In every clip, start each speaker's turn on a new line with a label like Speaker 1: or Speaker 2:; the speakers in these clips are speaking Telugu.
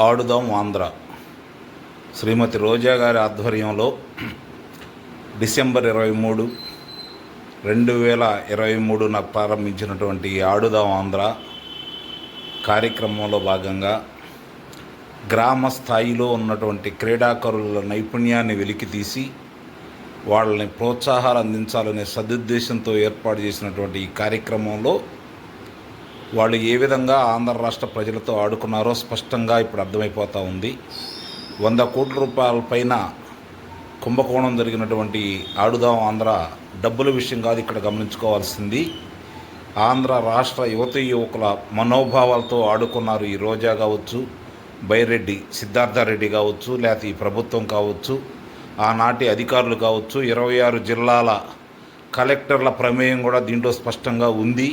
Speaker 1: ఆడుదాం ఆంధ్ర. శ్రీమతి రోజా గారి ఆధ్వర్యంలో డిసెంబర్ ఇరవై మూడు రెండు వేల ఇరవై మూడున ప్రారంభించినటువంటి ఆడుదాం ఆంధ్ర కార్యక్రమంలో భాగంగా గ్రామ స్థాయిలో ఉన్నటువంటి క్రీడాకారుల నైపుణ్యాన్ని వెలికితీసి వాళ్ళని ప్రోత్సాహాలు అందించాలనే సదుద్దేశంతో ఏర్పాటు చేసినటువంటి ఈ కార్యక్రమంలో వాళ్ళు ఏ విధంగా ఆంధ్ర రాష్ట్ర ప్రజలతో ఆడుకున్నారో స్పష్టంగా ఇప్పుడు అర్థమైపోతూ ఉంది. వంద కోట్ల రూపాయల పైన కుంభకోణం జరిగినటువంటి ఆడుదాం ఆంధ్ర డబ్బుల విషయం కాదు ఇక్కడ గమనించుకోవాల్సింది. ఆంధ్ర రాష్ట్ర యువత యువకుల మనోభావాలతో ఆడుకున్నారు ఈ రోజా కావచ్చు బైరెడ్డి సిద్ధార్థారెడ్డి కావచ్చు లేకపోతే ఈ ప్రభుత్వం కావచ్చు ఆనాటి అధికారులు కావచ్చు ఇరవై ఆరు జిల్లాల కలెక్టర్ల ప్రమేయం కూడా దీంట్లో స్పష్టంగా ఉంది.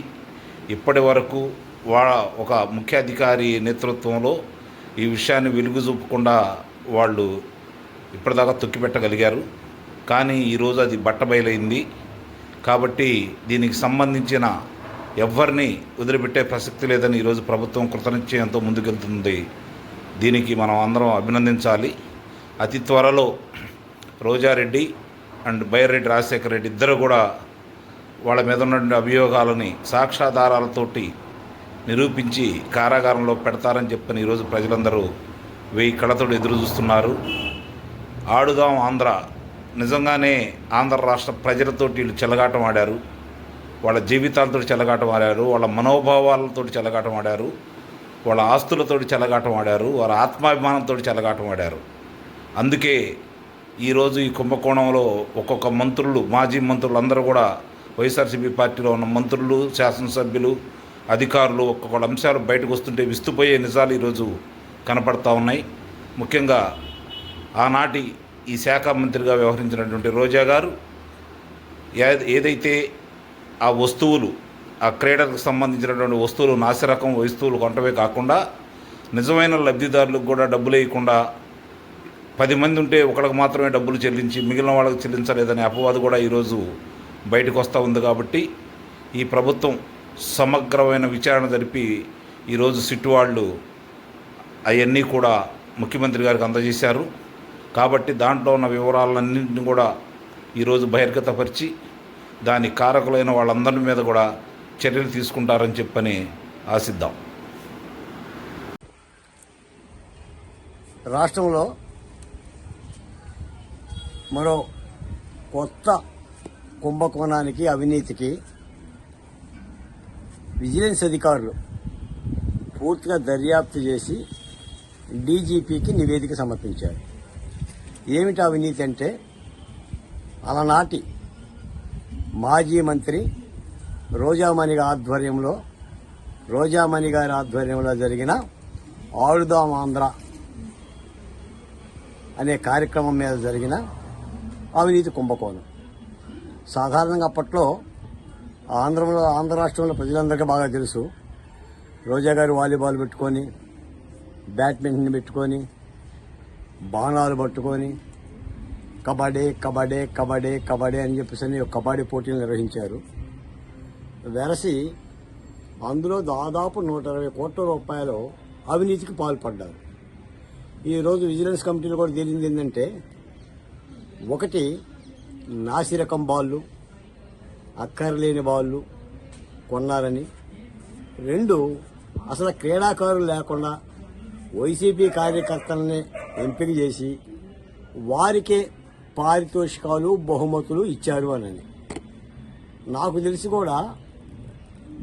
Speaker 1: ఇప్పటి వరకు వా ఒక ముఖ్య అధికారి నేతృత్వంలో ఈ విషయాన్ని వెలుగు చూపకుండా వాళ్ళు ఇప్పటిదాకా తొక్కిపెట్టగలిగారు. కానీ ఈరోజు అది బట్టబయలైంది. కాబట్టి దీనికి సంబంధించిన ఎవరిని వదిలిపెట్టే ప్రసక్తి లేదని ఈరోజు ప్రభుత్వం కృతనిశ్చయంతో ముందుకెళ్తుంది. దీనికి మనం అందరం అభినందించాలి. అతి త్వరలో రోజారెడ్డి అండ్ బైరెడ్డి రాజశేఖర రెడ్డి ఇద్దరు కూడా వాళ్ళ మీద ఉన్నటువంటి అభియోగాలని సాక్ష్యాధారాలతోటి నిరూపించి కారాగారంలో పెడతారని చెప్పని ఈరోజు ప్రజలందరూ వెయ్యి కళ్ళతోటి ఎదురు చూస్తున్నారు. ఆడుదాం ఆంధ్ర. నిజంగానే ఆంధ్ర రాష్ట్ర ప్రజలతోటి వీళ్ళు చెలగాటం ఆడారు. వాళ్ళ జీవితాలతో చెలగాటం ఆడారు. వాళ్ళ మనోభావాలతో చెలగాటం ఆడారు. వాళ్ళ ఆస్తులతోటి చెలగాటం ఆడారు. వాళ్ళ ఆత్మాభిమానంతో చెలగాటం ఆడారు. అందుకే ఈరోజు ఈ కుంభకోణంలో ఒక్కొక్క మంత్రులు మాజీ మంత్రులు అందరూ కూడా వైఎస్ఆర్సీపీ పార్టీలో ఉన్న మంత్రులు శాసనసభ్యులు అధికారులు ఒక్కొక్క అంశాలు బయటకు వస్తుంటే విస్తుపోయే నిజాలు ఈరోజు కనపడతా ఉన్నాయి. ముఖ్యంగా ఆనాటి ఈ శాఖ మంత్రిగా వ్యవహరించినటువంటి రోజా గారు ఏ- ఏదైతే ఆ వస్తువులు ఆ క్రీడలకు సంబంధించినటువంటి వస్తువులు నాసిరకం వస్తువులు కొనటమే కాకుండా నిజమైన లబ్ధిదారులకు కూడా డబ్బులు వేయకుండా పది మంది ఉంటే ఒకరికి మాత్రమే డబ్బులు చెల్లించి మిగిలిన వాళ్ళకి చెల్లించలేదనే అపవాదు కూడా ఈరోజు బయటకు వస్తూ ఉంది కాబట్టి ఈ ప్రభుత్వం సమగ్రమైన విచారణ జరిపి ఈరోజు సిట్టు వాళ్ళు అవన్నీ కూడా ముఖ్యమంత్రి గారికి అందజేశారు. కాబట్టి దాంట్లో ఉన్న వివరాలన్నింటినీ కూడా ఈరోజు బహిర్గతపరిచి దాని కారకులైన వాళ్ళందరి మీద కూడా చర్యలు తీసుకుంటారని చెప్పని ఆశిద్దాం.
Speaker 2: రాష్ట్రంలో మరో కొత్త కుంభకోణానికి అవినీతికి విజిలెన్స్ అధికారులు పూర్తిగా దర్యాప్తు చేసి డీజీపీకి నివేదిక సమర్పించారు. ఏమిటి అవినీతి అంటే అలనాటి మాజీ మంత్రి రోజామణి ఆధ్వర్యంలో రోజామణి గారి ఆధ్వర్యంలో జరిగిన ఆడుదాం ఆంధ్ర అనే కార్యక్రమం మీద జరిగిన అవినీతి కుంభకోణం. సాధారణంగా అప్పట్లో ఆంధ్రంలో ఆంధ్ర రాష్ట్రంలో ప్రజలందరికీ బాగా తెలుసు. రోజా గారు వాలీబాల్ పెట్టుకొని బ్యాడ్మింటన్ పెట్టుకొని బాణాలు పట్టుకొని కబడ్డీ కబడ్డీ కబడ్డీ కబడ్డీ అని చెప్పేసి అని ఒక కబడ్డీ పోటీలు నిర్వహించారు. వెరసి అందులో దాదాపు నూట ఇరవై కోట్ల రూపాయలు అవినీతికి పాల్పడ్డారు. ఈరోజు విజిలెన్స్ కమిటీలో కూడా తేలింది ఏంటంటే ఒకటి నాసిరకం బాళ్ళు అక్కర్లేని బాళ్ళు కొన్నారని. రెండు అసలు క్రీడాకారులు లేకుండా వైసీపీ కార్యకర్తలనే ఎంపిక చేసి వారికే పారితోషికాలు బహుమతులు ఇచ్చారు అని నాకు తెలిసి కూడా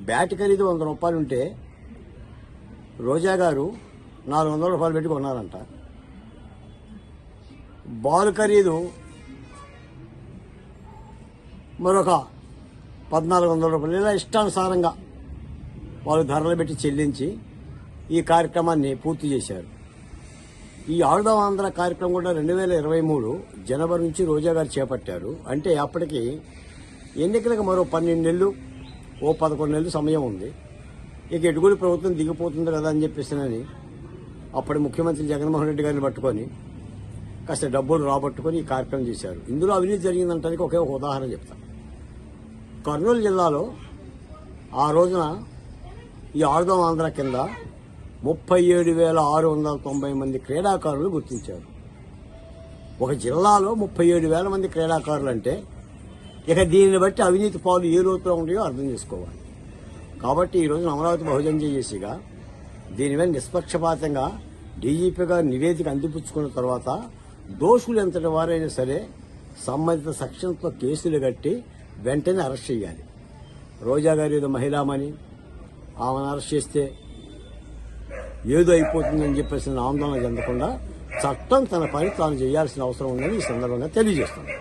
Speaker 2: బ్యాట్ ఖరీదు వంద రూపాయలు ఉంటే రోజా గారు నాలుగు వందల రూపాయలు పెట్టి కొన్నారంట. బాల్ ఖరీదు మరొక పద్నాలుగు వందల రూపాయలు ఇలా ఇష్టానుసారంగా వాళ్ళు ధరలు పెట్టి చెల్లించి ఈ కార్యక్రమాన్ని పూర్తి చేశారు. ఈ ఆడుదాం ఆంధ్ర కార్యక్రమం కూడా రెండు వేల ఇరవై మూడు జనవరి నుంచి రోజా గారు చేపట్టారు. అంటే అప్పటికి ఎన్నికలకు మరో పన్నెండు నెలలు ఓ పదకొండు నెలలు సమయం ఉంది. ఇక ఎటుగుడి ప్రభుత్వం దిగిపోతుంది కదా అని చెప్పేసినని అప్పటి ముఖ్యమంత్రి జగన్మోహన్ రెడ్డి గారిని పట్టుకొని కాస్త డబ్బులు రాబట్టుకొని ఈ కార్యక్రమం చేశారు. ఇందులో అవినీతి జరిగిందంటానికి ఒకే ఒక ఉదాహరణ చెప్తాను. కర్నూలు జిల్లాలో ఆ రోజున ఈ ఆరుదం ఆంధ్ర కింద ముప్పై ఏడు వేల ఆరు వందల తొంభై మంది క్రీడాకారులు గుర్తించారు. ఒక జిల్లాలో ముప్పై ఏడు వేల మంది క్రీడాకారులు అంటే ఇక దీనిని బట్టి అవినీతి పాలు ఏ రోజులో ఉంటాయో అర్థం చేసుకోవాలి. కాబట్టి ఈరోజు అమరావతి బహుజన్ చేసిగా దీని మీద నిష్పక్షపాతంగా డీజీపీగా నివేదిక అందిపుచ్చుకున్న తర్వాత దోషులు ఎంతటి వారైనా సరే సంబంధిత సెక్షన్తో కేసులు కట్టి వెంటనే అరెస్ట్ చేయాలి. రోజా గారు ఏదో మహిళామని ఆమెను అరెస్ట్ చేస్తే ఏదో అయిపోతుందని చెప్పేసి ఆందోళన చెందకుండా చట్టం తన పని తాను చేయాల్సిన అవసరం ఉందని ఈ సందర్భంగా తెలియజేస్తుంది